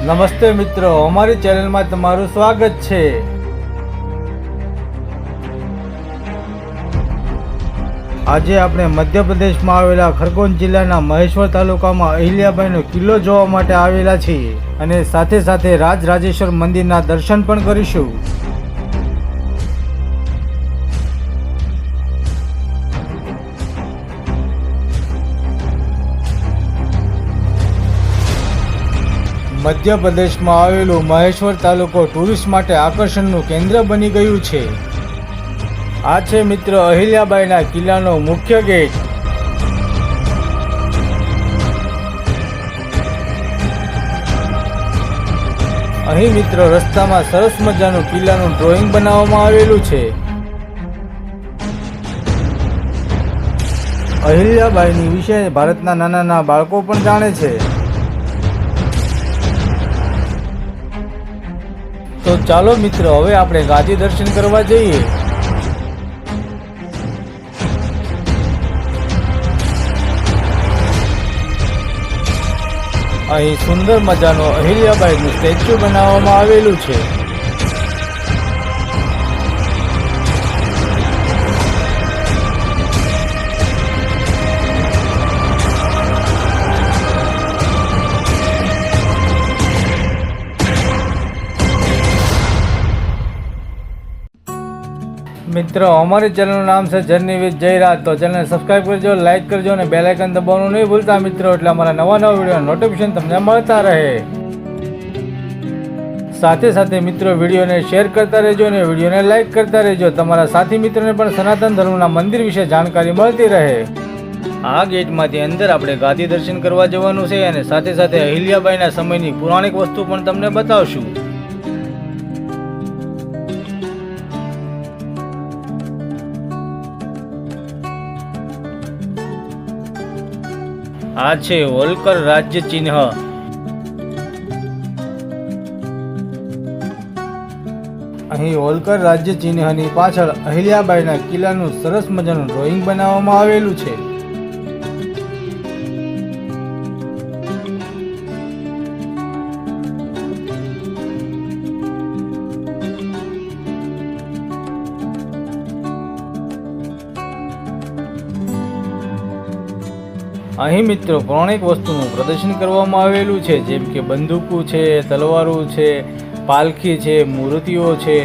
નમસ્તે મિત્રો, અમારી ચેનલમાં તમારું સ્વાગત છે. આજે આપણે મધ્યપ્રદેશમાં આવેલા ખરગોન જિલ્લાના મહેશ્વર તાલુકામાં અહિલ્યાબાઈનો કિલ્લો જોવા માટે આવેલા છીએ અને સાથે સાથે રાજ રાજેશ્વર મંદિરના દર્શન પણ કરીશું. મધ્યપ્રદેશમાં આવેલું મહેશ્વર તાલુકો ટુરિસ્ટ માટે આકર્ષણનું કેન્દ્ર બની ગયું છે. આ છે મિત્ર અહિલ્યાબાઈના કિલ્લાનો મુખ્ય ગેટ. અહીં મિત્રો રસ્તામાં સરસ મજાનું કિલ્લાનું ડ્રોઈંગ બનાવવામાં આવેલું છે. અહિલ્યાબાઈની વિશે ભારતના નાના નાના બાળકો પણ જાણે છે. તો ચાલો મિત્રો, હવે આપણે ગાદી દર્શન કરવા જઈએ. અહીં સુંદર મજાનું અહિલ્યાબાઈનું સ્ટેચ્યુ બનાવવામાં આવેલું છે. મિત્રો, અમારી ચેનલનું નામ છે જર્ની વિથ જયરાજ તો ચેનલને સબસ્ક્રાઈબ કરજો લાઇક કરજો અને બેલ આઇકન દબાવવાનું નહીં ભૂલતા મિત્રો, એટલે અમારા નવા નવા વીડિયો નોટિફિકેશન તમને મળતા રહે. સાથે સાથે મિત્રો વિડીયોને શેર કરતા રહેજો અને વિડીયોને લાઇક કરતા રહેજો. તમારા સાથી મિત્રોને પણ સનાતન ધર્મના મંદિર વિશે જાણકારી મળતી રહે. આ ગેટમાંથી અંદર આપણે ગાદી દર્શન કરવા જવાનું છે અને સાથે સાથે અહિલ્યાબાઈના સમયની પુરાણિક વસ્તુ પણ તમને બતાવશું. આ છે હોલકર રાજ્ય ચિહ્ન. અહીં હોલકર રાજ્ય ચિહ્નની પાછળ અહિલ્યાબાઈના કિલ્લાનું સરસ મજાનું ડ્રોઈંગ બનાવવામાં આવેલું છે. અહીં મિત્રો પૌરાણિક વસ્તુનું પ્રદર્શન કરવામાં આવેલું છે, જેમ કે બંદૂકો છે, તલવારો છે, પાલખી છે, મૂર્તિઓ છે.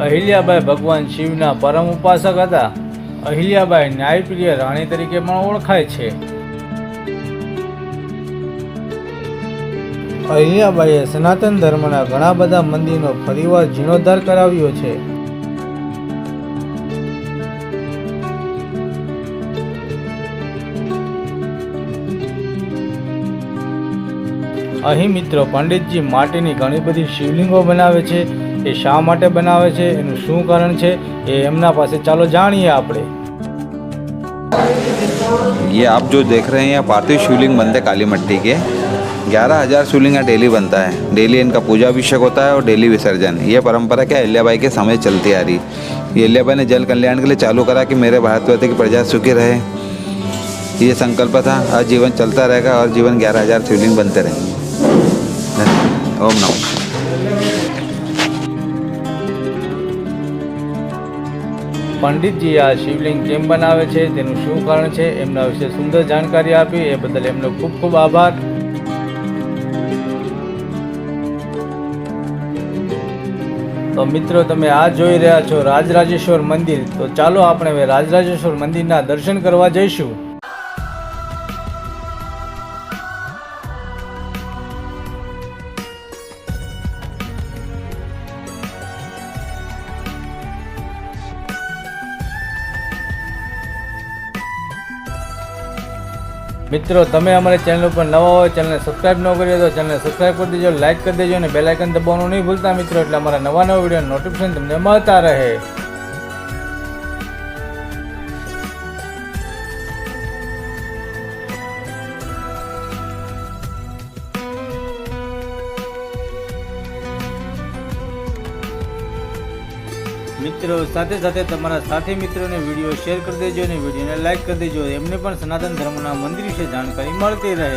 અહિલ્યાબાઈ ભગવાન શિવના પરમ ઉપાસક હતા. અહિલ્યાબાઈ ન્યાયપ્રિય રાણી તરીકે પણ ઓળખાય છે. અહિલ્યાબાઈએ સનાતન ધર્મના ઘણા બધા મંદિરનો ફરીવાર જીર્ણોદ્ધાર કરાવ્યો છે. અહીં મિત્રો પંડિતજી માટીની ઘણી બધી શિવલિંગો બનાવે છે. એ શા માટે બનાવે છે? એનું શું કારણ છે? એ એમના પાસે ચાલો જાણીએ આપણે ये आप जो देख रहे हैं यहाँ पार्थिव शिवलिंग बनते काली मिट्टी के ग्यारह हजार शिवलिंग यहाँ डेली बनता है डेली इनका पूजा अभिषेक होता है और डेली विसर्जन ये परंपरा क्या अहिल्याबाई के समय चलती आ रही ये अहिल्याबाई ने जल कल्याण के लिए चालू करा कि मेरे भारतवर्ती की प्रजा सुखी रहे ये संकल्प था आज जीवन चलता रहेगा और जीवन ग्यारह हजार शिवलिंग बनते रहेंगे ओम नमः પંડિતજી આ શિવલિંગ કેમ બનાવે છે, તેનું શું કારણ છે, એમના વિશે સુંદર જાણકારી આપી, એ બદલ એમનો ખૂબ ખૂબ આભાર. તો મિત્રો, તમે આ જોઈ રહ્યા છો રાજરાજેશ્વર મંદિર. તો ચાલો આપણે હવે રાજરાજેશ્વર મંદિરના દર્શન કરવા જઈશું. મિત્રો, તમે અમારી ચેનલ ઉપર નવા હોય ચેનલને સબસ્ક્રાઈબ ન કરી દો ચેનલને સબસ્ક્રાઈબ કરી દેજો લાઇક કરી દેજો અને બેલાઇકન દબાવવાનું નહીં ભૂલતા મિત્રો, એટલે અમારા નવા નવા વીડિયો નોટિફિકેશન તમને મળતા રહે. મિત્રો, સાથે સાથે તમારા સાથી મિત્રોને વીડિયો શેર કરી દેજો અને વિડીયોને લાઈક કરી દેજો. એમને પણ સનાતન ધર્મના મંદિર વિશે જાણકારી મળતી રહે.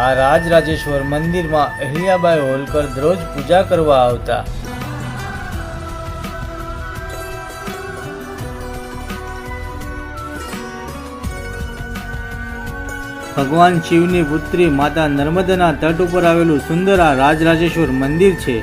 આ રાજરાજેશ્વર મંદિરમાં અહિલ્યાબાઈ હોલકર દરરોજ પૂજા કરવા આવતા. ભગવાન શિવની પુત્રી માતા નર્મદાના તટ ઉપર આવેલું સુંદર આ રાજરાજેશ્વર મંદિર છે.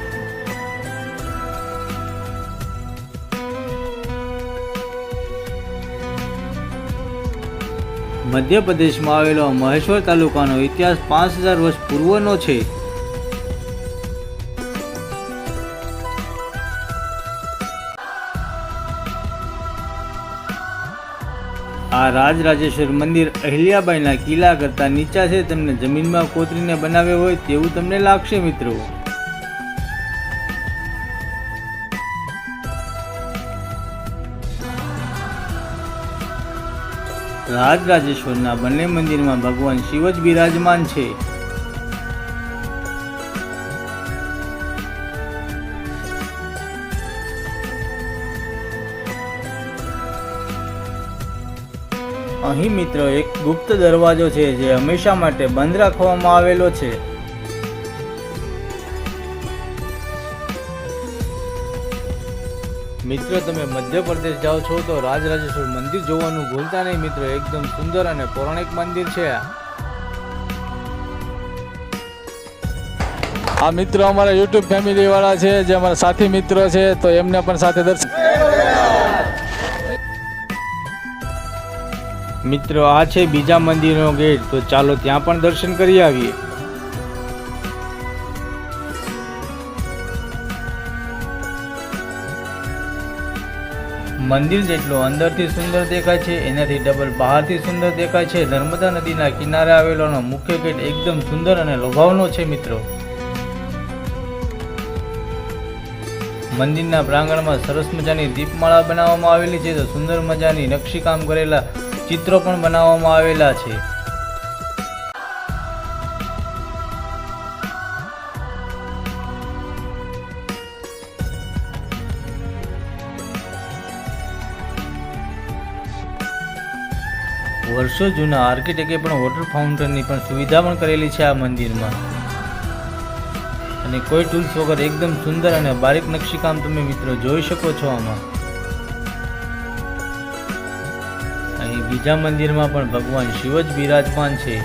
મધ્યપ્રદેશમાં આવેલો મહેશ્વર તાલુકાનો ઇતિહાસ પાંચ હજાર વર્ષ પૂર્વનો છે. આ રાજરાજેશ્વર મંદિર અહિલ્યાબાઈના કિલ્લા કરતાં નીચા છે, તેમને જમીનમાં કોતરીને બનાવ્યો હોય તેવું તમને લાગશે મિત્રો. રાજરાજેશ્વરના બંને મંદિરમાં ભગવાન શિવ જ બિરાજમાન છે. અહીં મિત્રો એક ગુપ્ત દરવાજો છે જે હંમેશા માટે બંધ રાખવામાં આવેલો છે. મિત્રો, તમે મધ્યપ્રદેશ જાઓ છો તો રાજરાજેશ્વર મંદિર જોવાનું ભૂલતા નહીં મિત્રો, એકદમ સુંદર અને પૌરાણિક મંદિર છે. આ મિત્રો અમારા યુટ્યુબ ફેમિલી વાળા છે, જે અમારા સાથી મિત્રો છે, તો એમને પણ સાથે દર્શન મિત્રો, આ છે બીજા મંદિરનો ગેટ. તો ચાલો ત્યાં પણ દર્શન કરી આવીએ. મંદિર જેટલો અંદરથી સુંદર દેખાય છે, એનાથી ડબલ બહારથી સુંદર દેખાય છે. નર્મદા નદીના કિનારે આવેલોનો મુખ્ય ગેટ એકદમ સુંદર અને લોભાવનો છે, મિત્રો. મંદિરના પ્રાંગણમાં સરસ મજાની દીપમાળા બનાવવામાં આવેલી છે. તો સુંદર મજાની નકશીકામ કરેલા ચિત્રો પણ બનાવવામાં આવેલા છે. વર્ષો જૂના આર્કિટેક્ટે પણ વોટર ફાઉન્ટેનની પણ સુવિધા પણ કરેલી છે આ મંદિરમાં. અને કોઈ ટૂલ્સ વગર એકદમ સુંદર અને બારીક નકશીકામ તમે મિત્રો જોઈ શકો છો આમાં. અહીં બીજા મંદિરમાં પણ ભગવાન શિવ જ બિરાજમાન છે.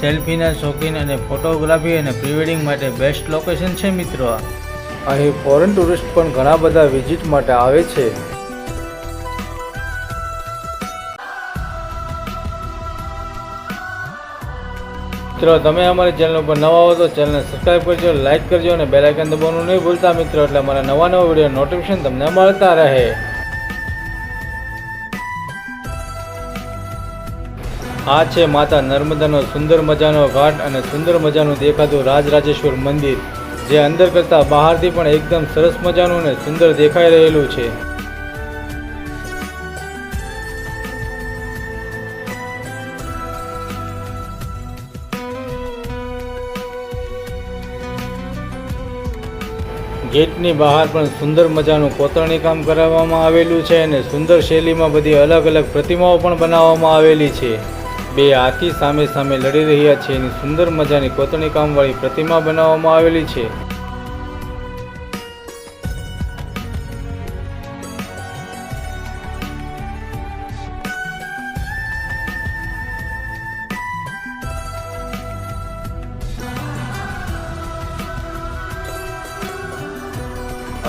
સેલ્ફીના શોખીન અને ફોટોગ્રાફી અને પ્રિવેડિંગ માટે બેસ્ટ લોકેશન છે મિત્રો અહીં ફોરેન ટુરિસ્ટ પણ ઘણા બધા વિઝિટ માટે આવે છે. મિત્રો, તમે અમારી ચેનલ ઉપર નવા હો તો ચેનલને સબસ્ક્રાઈબ કરજો લાઇક કરજો અને બેલાઇકન દબાવવાનું નહીં ભૂલતા મિત્રો, એટલે અમારા નવા નવા વીડિયો નોટિફિકેશન તમને મળતા રહે. આ છે માતા નર્મદાનો સુંદર મજાનો ઘાટ અને સુંદર મજાનું દેખાતું રાજરાજેશ્વર મંદિર, જે અંદર કરતાં બહારથી પણ એકદમ સરસ મજાનું અને સુંદર દેખાઈ રહેલું છે. ગેટની બહાર પણ સુંદર મજાનું કોતરણી કામ કરાવવામાં આવેલું છે અને સુંદર શૈલીમાં બધી અલગ અલગ પ્રતિમાઓ પણ બનાવવામાં આવેલી છે. બે હાથી સામે સામે લડી રહ્યા છે એની સુંદર મજાની કોતરણી કામવાળી પ્રતિમા બનાવવામાં આવેલી છે.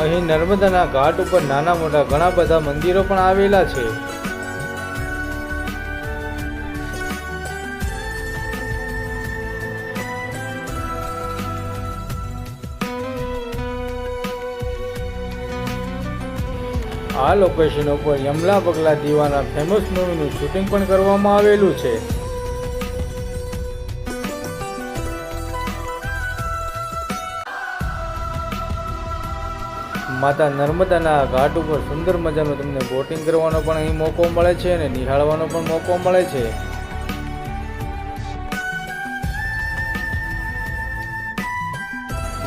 અહીં નર્મદાના ઘાટ ઉપર નાના મોટા ઘણા બધા મંદિરો પણ આવેલા છે. આ લોકેશન ઉપર યમલા પગલા દીવાના ફેમસ મૂવીનું શૂટિંગ પણ કરવામાં આવેલું છે. માતા નર્મદાના ઘાટ ઉપર સુંદર મજાનું તમને બોટિંગ કરવાનો પણ અહીં મોકો મળે છે અને નિહાળવાનો પણ મોકો મળે છે.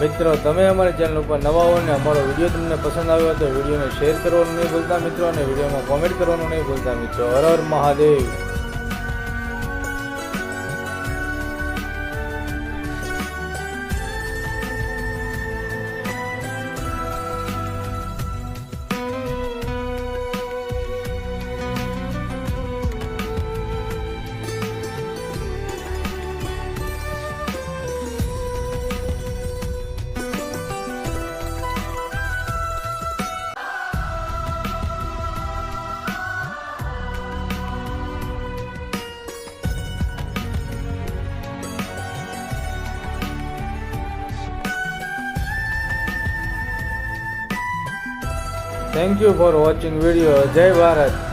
મિત્રો, તમે અમારી ચેનલ ઉપર નવા હો અને અમારો વીડિયો તમને પસંદ આવ્યો તો વિડીયોને શેર કરવાનું નહીં ભૂલતા મિત્રો અને વિડીયોમાં કોમેન્ટ કરવાનું નહીં ભૂલતા મિત્રો. હર હર Mahadev. Thank you for watching video જય ભારત